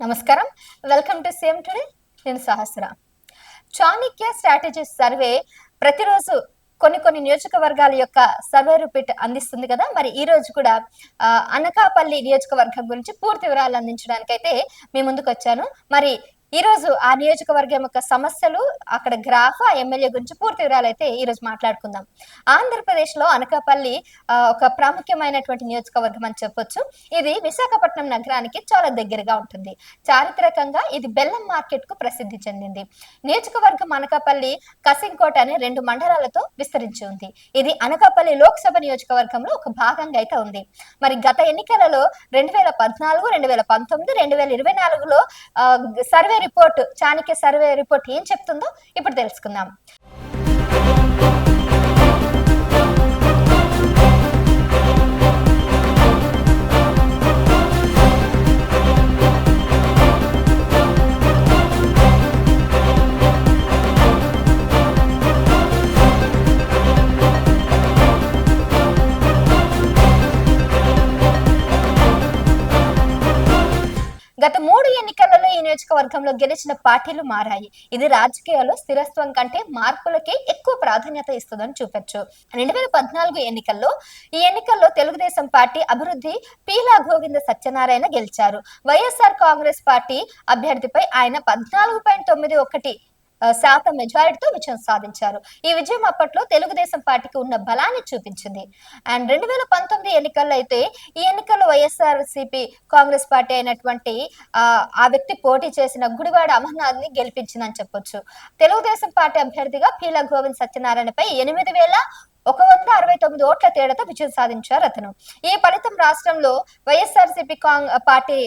నమస్కారం. Welcome to same today నేను సహస్ర. Chanakya strategy survey ప్రతిరోజు కొన్ని కొన్ని నియోజకవర్గాల యొక్క సర్వే రిపీట్ అందిస్తుంది కదా. మరి ఈ రోజు కూడా అనకాపల్లి నియోజకవర్గం గురించి పూర్తి వివరాలు అందించడానికి అయితే మీ ముందుకు వచ్చాను మరి ఈ రోజు ఆ నియోజకవర్గం యొక్క సమస్యలు అక్కడ గ్రాఫ్ ఆ ఎమ్మెల్యే గురించి పూర్తి వివరాలు అయితే ఈ రోజు మాట్లాడుకుందాం. ఆంధ్రప్రదేశ్లో అనకాపల్లి ఒక ప్రాముఖ్యమైనటువంటి నియోజకవర్గం అని చెప్పొచ్చు. ఇది విశాఖపట్నం నగరానికి చాలా దగ్గరగా ఉంటుంది. చారిత్రకంగా ఇది బెల్లం మార్కెట్కు ప్రసిద్ధి చెందింది. నియోజకవర్గం అనకాపల్లి కసింకోట అనే రెండు మండలాలతో విస్తరించి ఉంది. ఇది అనకాపల్లి లోక్సభ నియోజకవర్గంలో ఒక భాగంగా అయితే ఉంది. మరి గత ఎన్నికలలో రెండు వేల పద్నాలుగు రెండు వేల పంతొమ్మిది రెండు వేల ఇరవై నాలుగులో survey survey report Chanakya survey report ఏం చెప్తుందో ఇప్పుడు తెలుసుకుందాం. నియోజకవర్గంలో గెలిచిన పార్టీలు మారాయి. ఇది రాజకీయాల్లో స్థిరత్వం కంటే మార్పులకే ఎక్కువ ప్రాధాన్యత ఇస్తుందని చూపొచ్చు. రెండు వేల పద్నాలుగు ఎన్నికల్లో ఈ ఎన్నికల్లో తెలుగుదేశం పార్టీ అభివృద్ధి పీలా గోవింద సత్యనారాయణ గెలిచారు. వైఎస్ఆర్ కాంగ్రెస్ పార్టీ అభ్యర్థిపై ఆయన పద్నాలుగు పాయింట్ తొమ్మిది ఒకటి శాతం మెజారిటీతో విజయం సాధించారు. ఈ విజయం అప్పట్లో తెలుగుదేశం పార్టీకి ఉన్న బలాన్ని చూపించింది. అండ్ రెండు వేల పంతొమ్మిది ఎన్నికల్లో అయితే ఈ ఎన్నికల్లో వైఎస్ఆర్ సిపి కాంగ్రెస్ పార్టీ అయినటువంటి ఆ వ్యక్తి పోటీ చేసిన గుడివాడ అమర్నాథ్ని గెలిపించిందని చెప్పొచ్చు. తెలుగుదేశం పార్టీ అభ్యర్థిగా పీల గోవింద్ సత్యనారాయణపై ఎనిమిది వేల ఒక వంద అరవై తొమ్మిది ఓట్ల తేడాతో విజయం సాధించారు అతను. ఈ ఫలితం రాష్ట్రంలో వైఎస్ఆర్సీపీ కాంగ్ పార్టీ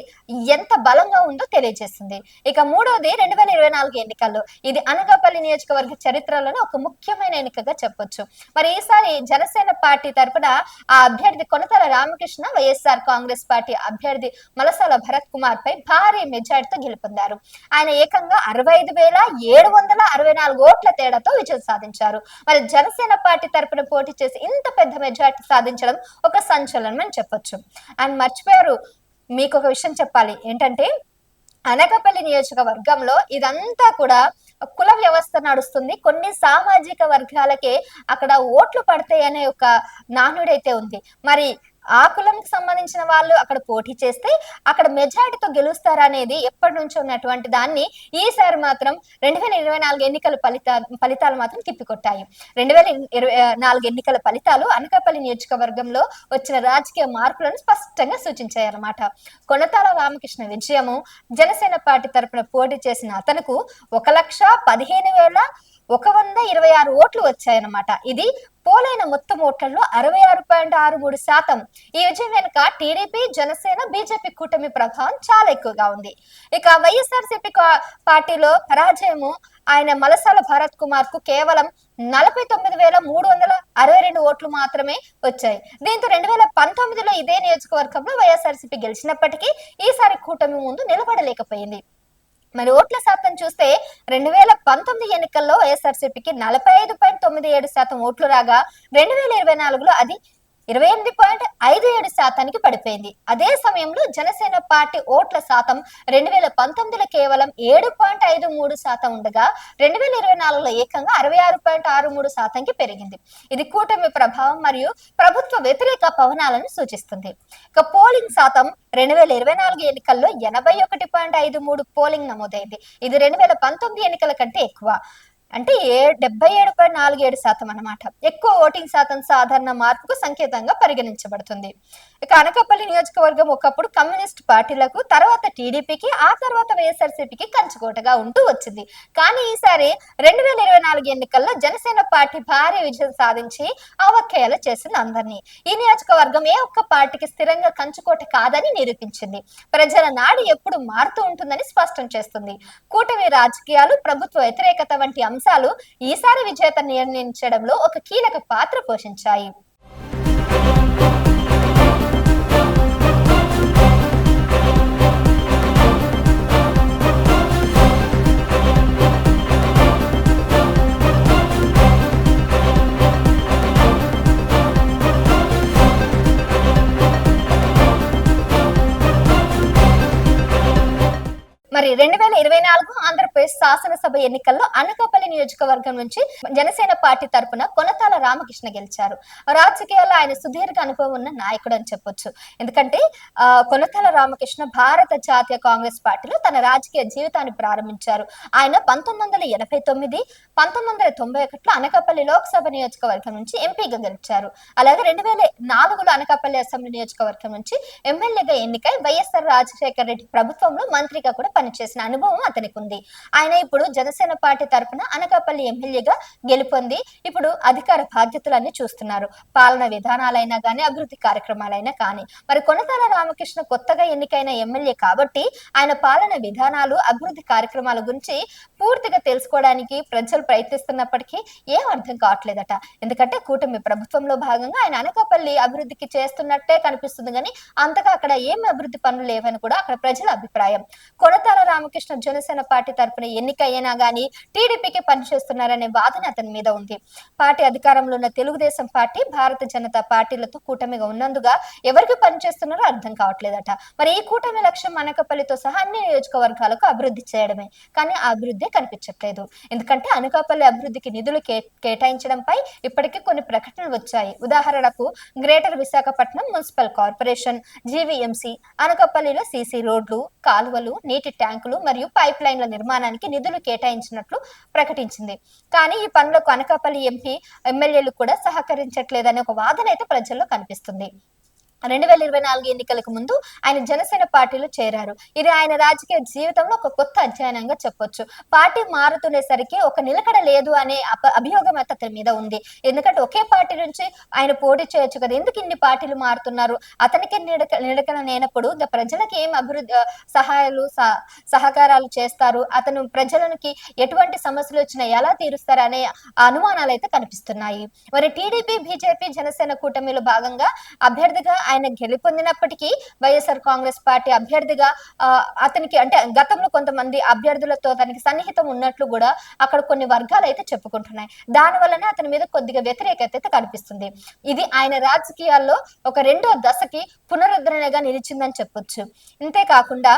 ఎంత బలంగా ఉందో తెలియజేస్తుంది ఇక మూడోది రెండు వేల ఇరవై నాలుగు ఎన్నికల్లో. ఇది అనకాపల్లి నియోజకవర్గ చరిత్రలోనే ఒక ముఖ్యమైన ఎన్నికగా చెప్పొచ్చు. మరి ఈసారి జనసేన పార్టీ తరపున ఆ అభ్యర్థి కొనతల రామకృష్ణ వైఎస్ఆర్ కాంగ్రెస్ పార్టీ అభ్యర్థి మలసాల భరత్ కుమార్ పై భారీ మెజార్టీతో గెలుపొందారు. ఆయన ఏకంగా అరవై ఐదు వేల ఏడు వందల అరవై నాలుగు ఓట్ల తేడాతో విజయం సాధించారు. మరి జనసేన పార్టీ తరపున పోటీ చేసి ఇంత పెద్ద మెజార్టీ సాధించడం ఒక సంచలనం అని చెప్పొచ్చు. అండ్ మర్చిపోయారు మీకు ఒక విషయం చెప్పాలి. ఏంటంటే అనకాపల్లి నియోజకవర్గంలో ఇదంతా కూడా కుల వ్యవస్థ నడుస్తుంది. కొన్ని సామాజిక వర్గాలకే అక్కడ ఓట్లు పడతాయి అనే ఒక నానుడైతే ఉంది. మరి ఆ కులంకి సంబంధించిన వాళ్ళు అక్కడ పోటీ చేస్తే అక్కడ మెజారిటీతో గెలుస్తారనేది ఎప్పటి నుంచి ఉన్నటువంటి దాన్ని ఈసారి మాత్రం రెండు వేల ఇరవై నాలుగు ఎన్నికల ఫలితాలు ఫలితాలు మాత్రం తిప్పికొట్టాయి. రెండు వేల ఇరవై నాలుగు ఎన్నికల ఫలితాలు అనకాపల్లి నియోజకవర్గంలో వచ్చిన రాజకీయ మార్పులను స్పష్టంగా సూచించాయన్నమాట. కొనతాల రామకృష్ణ విజయము జనసేన పార్టీ తరఫున పోటీ చేసిన అతనుకు ఒక లక్ష పదిహేను వేల ఒక వంద ఇరవై ఆరు ఓట్లు వచ్చాయన్నమాట. ఇది పోలైన మొత్తం ఓట్లలో అరవై ఆరు పాయింట్ ఆరు మూడు శాతం. ఈ విజయం వెనుక టీడీపీ జనసేన బీజేపీ కూటమి ప్రభావం చాలా ఎక్కువగా ఉంది. ఇక వైఎస్ఆర్సీపీ పార్టీలో పరాజయము ఆయన మలసాల భరత్ కుమార్కు కేవలం నలభై తొమ్మిది వేల మూడు వందల అరవై రెండు ఓట్లు మాత్రమే వచ్చాయి. దీంతో రెండు వేల పంతొమ్మిదిలో ఇదే నియోజకవర్గంలో వైఎస్ఆర్సీపీ గెలిచినప్పటికీ ఈసారి కూటమి ముందు నిలబడలేకపోయింది. మరి ఓట్ల శాతం చూస్తే రెండు వేల పంతొమ్మిది ఎన్నికల్లో వైఎస్ఆర్సీపీకి నలభై ఐదు పాయింట్ తొమ్మిది ఏడు శాతం ఓట్లు రాగా రెండు వేల ఇరవై నాలుగులో అది ఇరవై ఎనిమిది పాయింట్ ఐదు ఏడు శాతానికి పడిపోయింది. అదే సమయంలో జనసేన పార్టీ ఓట్ల శాతం రెండు వేల పంతొమ్మిదిలో కేవలం ఏడు పాయింట్ ఐదు మూడు శాతం ఉండగా రెండు వేల ఇరవై నాలుగులో ఏకంగా అరవై ఆరు పాయింట్ ఆరు మూడు శాతంకి పెరిగింది. ఇది కూటమి ప్రభావం మరియు ప్రభుత్వ వ్యతిరేక పవనాలను సూచిస్తుంది. ఇక పోలింగ్ శాతం రెండు వేల ఇరవై నాలుగు ఎన్నికల్లో ఎనభై ఒకటి పాయింట్ ఐదు మూడు పోలింగ్ నమోదైంది. ఇది రెండు వేల పంతొమ్మిది ఎన్నికల కంటే ఎక్కువ. అంటే ఏ డెబ్బై ఏడు పాయింట్ నాలుగు ఏడు శాతం అన్నమాట. ఎక్కువ ఓటింగ్ శాతం సాధారణ మార్పుకు సంకేతంగా పరిగణించబడుతుంది. ఇక అనకాపల్లి నియోజకవర్గం ఒకప్పుడు కమ్యూనిస్ట్ పార్టీలకు తర్వాత టీడీపీకి ఆ తర్వాత వైఎస్ఆర్సీపీకి కంచుకోటగా ఉంటూ వచ్చింది. కానీ ఈసారి రెండు వేల ఇరవై నాలుగు ఎన్నికల్లో జనసేన పార్టీ భారీ విజయం సాధించి అవఖ్యాలు చేసింది అందరినీ. ఈ నియోజకవర్గం ఏ ఒక్క పార్టీకి స్థిరంగా కంచుకోట కాదని నిరూపించింది. ప్రజల నాడు ఎప్పుడు మారుతూ ఉంటుందని స్పష్టం చేస్తుంది. కూటమి రాజకీయాలు ప్రభుత్వ వ్యతిరేకత వంటి అంశాలు ఈసారి విజేత నిర్ణయించడంలో ఒక కీలక పాత్ర పోషించాయి. ఆంధ్రప్రదేశ్ శాసనసభ ఎన్నికల్లో అనకాపల్లి నియోజకవర్గం నుంచి జనసేన పార్టీ తరపున కొనతాల రామకృష్ణ గెలిచారు. రాజకీయాల్లో ఆయన సుదీర్ఘ అనుభవం ఉన్న నాయకుడు అని చెప్పొచ్చు. ఎందుకంటే ఆ, కొనతాల రామకృష్ణ భారత జాతీయ కాంగ్రెస్ పార్టీలో తన రాజకీయ జీవితాన్ని ప్రారంభించారు. ఆయన పంతొమ్మిది వందల ఎనభై తొమ్మిది పంతొమ్మిది వందల తొంభై ఒకటిలో అనకాపల్లి లోక్సభ నియోజకవర్గం నుంచి ఎంపీగా గెలిచారు. అలాగే రెండు వేల నాలుగులో అనకాపల్లి అసెంబ్లీ నియోజకవర్గం నుంచి ఎమ్మెల్యేగా ఎన్నికై వైఎస్ఆర్ రాజశేఖర రెడ్డి ప్రభుత్వంలో మంత్రిగా కూడా పనిచేసిన అనుభవం అతనికి ఉంది. ఆయన ఇప్పుడు జనసేన పార్టీ తరపున అనకాపల్లి ఎమ్మెల్యేగా గెలుపొంది. ఇప్పుడు అధికార బాధ్యతలన్నీ చూస్తున్నారు. పాలన విధానాలైనా కానీ అభివృద్ధి కార్యక్రమాలైనా కానీ. మరి కొనతాల రామకృష్ణ కొత్తగా ఎన్నికైన ఎమ్మెల్యే కాబట్టి ఆయన పాలన విధానాలు అభివృద్ధి కార్యక్రమాల గురించి పూర్తిగా తెలుసుకోవడానికి ప్రజలు ప్రయత్నిస్తున్నప్పటికీ ఏం అర్థం కావట్లేదట. ఎందుకంటే కూటమి ప్రభుత్వంలో భాగంగా ఆయన అనకాపల్లి అభివృద్ధికి చేస్తున్నట్టే కనిపిస్తుంది కానీ అంతగా అక్కడ ఏమి అభివృద్ధి పనులు లేవని కూడా అక్కడ ప్రజల అభిప్రాయం. కొనతాల రామకృష్ణ జనసేన పార్టీ తరపున ఎన్నికయ్యినా గానీ టీడీపీకి పనిచేస్తున్నారనే వాదన అతని మీద ఉంది. పార్టీ అధికారంలో ఉన్న తెలుగుదేశం పార్టీ భారత జనతా పార్టీలతో కూటమిగా ఉన్నందుగా ఎవరికి పనిచేస్తున్నారో అర్థం కావట్లేదట. మరి ఈ కూటమి లక్ష్యం అనకాపల్లితో సహా అన్ని నియోజకవర్గాలకు అభివృద్ధి చేయడమే. కానీ ఆ అభివృద్ధి కనిపించట్లేదు. ఎందుకంటే అనకాపల్లి అభివృద్ధికి నిధులు కేటాయించడంపై ఇప్పటికే కొన్ని ప్రకటనలు వచ్చాయి. ఉదాహరణకు greater Visakhapatnam municipal corporation GVMC అనకాపల్లిలో సీసీ రోడ్లు కాలువలు నీటి ట్యాంకులు మరియు పైప్ లైన్ల నిర్మాణానికి నిధులు కేటాయించినట్లు ప్రకటించింది. కానీ ఈ పనులకు అనకాపల్లి ఎంపీ ఎమ్మెల్యేలు కూడా సహకరించట్లేదనే ఒక వాదన అయితే ప్రజల్లో కనిపిస్తుంది. రెండు వేల ఇరవై నాలుగు ఎన్నికలకు ముందు ఆయన జనసేన పార్టీలో చేరారు. ఇది ఆయన రాజకీయ జీవితంలో ఒక కొత్త అధ్యయనంగా చెప్పొచ్చు. పార్టీ మారుతుండేసరికి ఒక నిలకడ లేదు అనే అభియోగం అయితే అతని మీద ఉంది. ఎందుకంటే ఒకే పార్టీ నుంచి ఆయన పోటీ చేయొచ్చు కదా ఎందుకు ఇన్ని పార్టీలు మారుతున్నారు? అతనికి నిలక నిలకడ లేనప్పుడు ఇంకా ప్రజలకు ఏం అభివృద్ధి సహాయాలు సహకారాలు చేస్తారు? అతను ప్రజలకి ఎటువంటి సమస్యలు వచ్చినా ఎలా తీరుస్తారు అనే అనుమానాలు అయితే కనిపిస్తున్నాయి. మరి టీడీపీ బీజేపీ జనసేన కూటమిలో భాగంగా అభ్యర్థిగా ఆయన గెలుపొందినప్పటికీ వైఎస్ఆర్ కాంగ్రెస్ పార్టీ అభ్యర్థిగా అతనికి అంటే గతంలో కొంతమంది అభ్యర్థులతో తనకి సన్నిహితం ఉన్నట్లు కూడా అక్కడ కొన్ని వర్గాలు అయితే చెప్పుకుంటున్నాయి. దాని వలన అతని మీద కొద్దిగా వ్యతిరేకత అయితే కనిపిస్తుంది. ఇది ఆయన రాజకీయాల్లో ఒక రెండో దశకి పునరుద్ధరణగా నిలిచిందని చెప్పొచ్చు. అంతేకాకుండా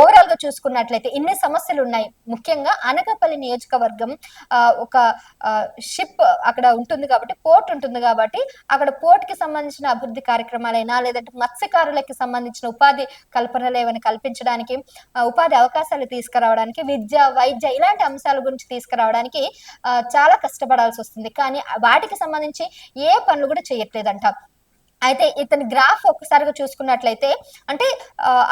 ఓవరాల్గా చూసుకున్నట్లయితే ఇన్ని సమస్యలు ఉన్నాయి. ముఖ్యంగా అనకాపల్లి నియోజకవర్గం ఒక షిప్ అక్కడ ఉంటుంది కాబట్టి పోర్ట్ ఉంటుంది కాబట్టి అక్కడ పోర్ట్కి సంబంధించిన అభివృద్ధి కార్యక్రమాలైనా లేదంటే మత్స్యకారులకి సంబంధించిన ఉపాధి కల్పనలు ఏమైనా కల్పించడానికి ఉపాధి అవకాశాలు తీసుకురావడానికి విద్య వైద్య ఇలాంటి అంశాల గురించి తీసుకురావడానికి చాలా కష్టపడాల్సి వస్తుంది. కానీ వాటికి సంబంధించి ఏ పనులు కూడా చేయట్లేదంట. అయితే ఇతని గ్రాఫ్ ఒక్కసారిగా చూసుకున్నట్లయితే అంటే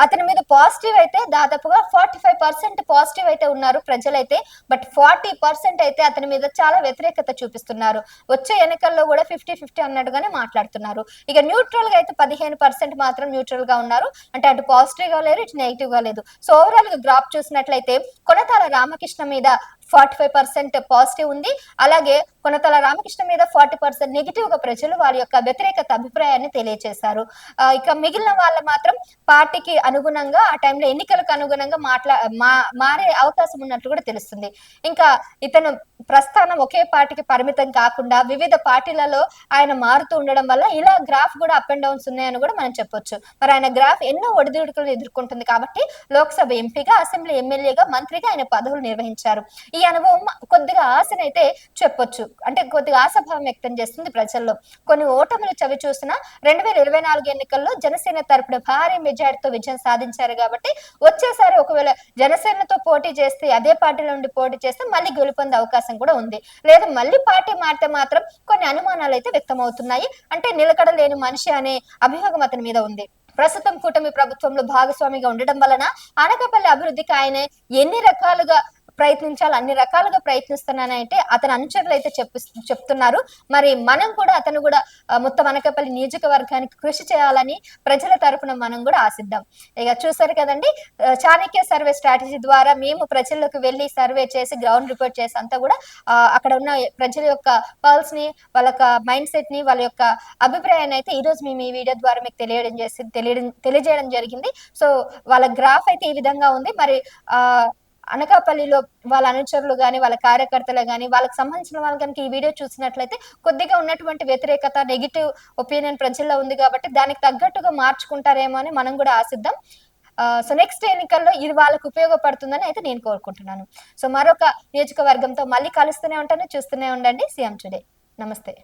అతని మీద పాజిటివ్ అయితే దాదాపుగా ఫార్టీ ఫైవ్ పర్సెంట్ పాజిటివ్ అయితే ఉన్నారు ప్రజలైతే. బట్ ఫార్టీ పర్సెంట్ అయితే అతని మీద చాలా వ్యతిరేకత చూపిస్తున్నారు. వచ్చే ఎన్నికల్లో కూడా ఫిఫ్టీ ఫిఫ్టీ అన్నట్టుగానే మాట్లాడుతున్నారు. ఇక న్యూట్రల్గా అయితే పదిహేను పర్సెంట్ మాత్రం న్యూట్రల్గా ఉన్నారు. అంటే అటు పాజిటివ్గా లేరు ఇటు నెగిటివ్గా లేదు. సో ఓవరాల్గా గ్రాఫ్ చూసినట్లయితే కొనతాల రామకృష్ణ మీద ఫార్టీ ఫైవ్ పర్సెంట్ పాజిటివ్ ఉంది. అలాగే కొనతల రామకృష్ణ మీద ఫార్టీ పర్సెంట్ నెగిటివ్గా ప్రజలు వారి యొక్క వ్యతిరేకత అభిప్రాయాన్ని తెలియజేశారు ఇక మిగిలిన వాళ్ళు మాత్రం పార్టీకి అనుగుణంగా ఆ టైంలో ఎన్నికలకు అనుగుణంగా మాట్లా మా- మారే అవకాశం ఉన్నట్లు కూడా తెలుస్తుంది. ఇంకా ఇతను ప్రస్థానం ఒకే పార్టీకి పరిమితం కాకుండా వివిధ పార్టీలలో ఆయన మారుతూ ఉండడం వల్ల ఇలా గ్రాఫ్ కూడా అప్ అండ్ డౌన్స్ ఉన్నాయని కూడా మనం చెప్పొచ్చు. మరి ఆయన గ్రాఫ్ ఎన్నో ఒడిదుడుకులు ఎదుర్కొంటుంది కాబట్టి లోక్సభ ఎంపీగా అసెంబ్లీ ఎమ్మెల్యేగా మంత్రిగా ఆయన పదవులు నిర్వహించారు. ఈ అనుభవం కొద్దిగా ఆశనైతే చెప్పొచ్చు. అంటే కొద్దిగా ఆశాభావం వ్యక్తం చేస్తుంది ప్రజల్లో. కొన్ని ఓటములు చవి చూసిన రెండు వేల ఇరవై నాలుగు ఎన్నికల్లో జనసేన తరపున భారీ మెజార్టీతో విజయం సాధించారు కాబట్టి వచ్చేసారి ఒకవేళ జనసేనతో పోటీ చేస్తే అదే పార్టీలో నుండి పోటీ చేస్తే మళ్ళీ గెలుపొందే అవకాశం కూడా ఉంది. లేదా మళ్ళీ పార్టీ మారితే మాత్రం కొన్ని అనుమానాలు అయితే వ్యక్తమవుతున్నాయి. అంటే నిలకడ లేని మనిషి అనే అభియోగం అతని మీద ఉంది. ప్రస్తుతం కూటమి ప్రభుత్వంలో భాగస్వామిగా ఉండడం వలన అనకాపల్లి అభివృద్ధికి ఆయన ఎన్ని రకాలుగా ప్రయత్నించాలి అన్ని రకాలుగా ప్రయత్నిస్తున్నానంటే అతని అనుచరులు అయితే చెప్పి చెప్తున్నారు. మరి మనం కూడా అతను కూడా మొత్తం అనకాపల్లి నియోజకవర్గానికి కృషి చేయాలని ప్రజల తరపున మనం కూడా ఆశిద్దాం. ఇక చూసారు కదండి చాణక్య సర్వే స్ట్రాటజీ ద్వారా మేము ప్రజల్లోకి వెళ్ళి సర్వే చేసి గ్రౌండ్ రిపోర్ట్ చేసి అంతా కూడా అక్కడ ఉన్న ప్రజల యొక్క పల్స్ని వాళ్ళ యొక్క మైండ్ సెట్ని వాళ్ళ యొక్క అభిప్రాయాన్ని అయితే ఈ రోజు మేము ఈ వీడియో ద్వారా మీకు తెలియడం చేసి తెలియడం తెలియజేయడం జరిగింది. సో వాళ్ళ గ్రాఫ్ అయితే ఈ విధంగా ఉంది. మరి ఆ అనకాపల్లిలో వాళ్ళ అనుచరులు కానీ వాళ్ళ కార్యకర్తలు కానీ వాళ్ళకి సంబంధించిన వాళ్ళు కనుక ఈ వీడియో చూసినట్లయితే కొద్దిగా ఉన్నటువంటి వ్యతిరేకత నెగిటివ్ ఒపీనియన్ ప్రజల్లో ఉంది కాబట్టి దానికి తగ్గట్టుగా మార్చుకుంటారేమో అని మనం కూడా ఆశిద్దాం. సో నెక్స్ట్ ఎన్నికల్లో ఇది వాళ్ళకు ఉపయోగపడుతుందని అయితే నేను కోరుకుంటున్నాను. సో మరొక నియోజకవర్గంతో మళ్ళీ కలుస్తూనే ఉంటాను. చూస్తూనే ఉండండి. సీఎం టుడే నమస్తే.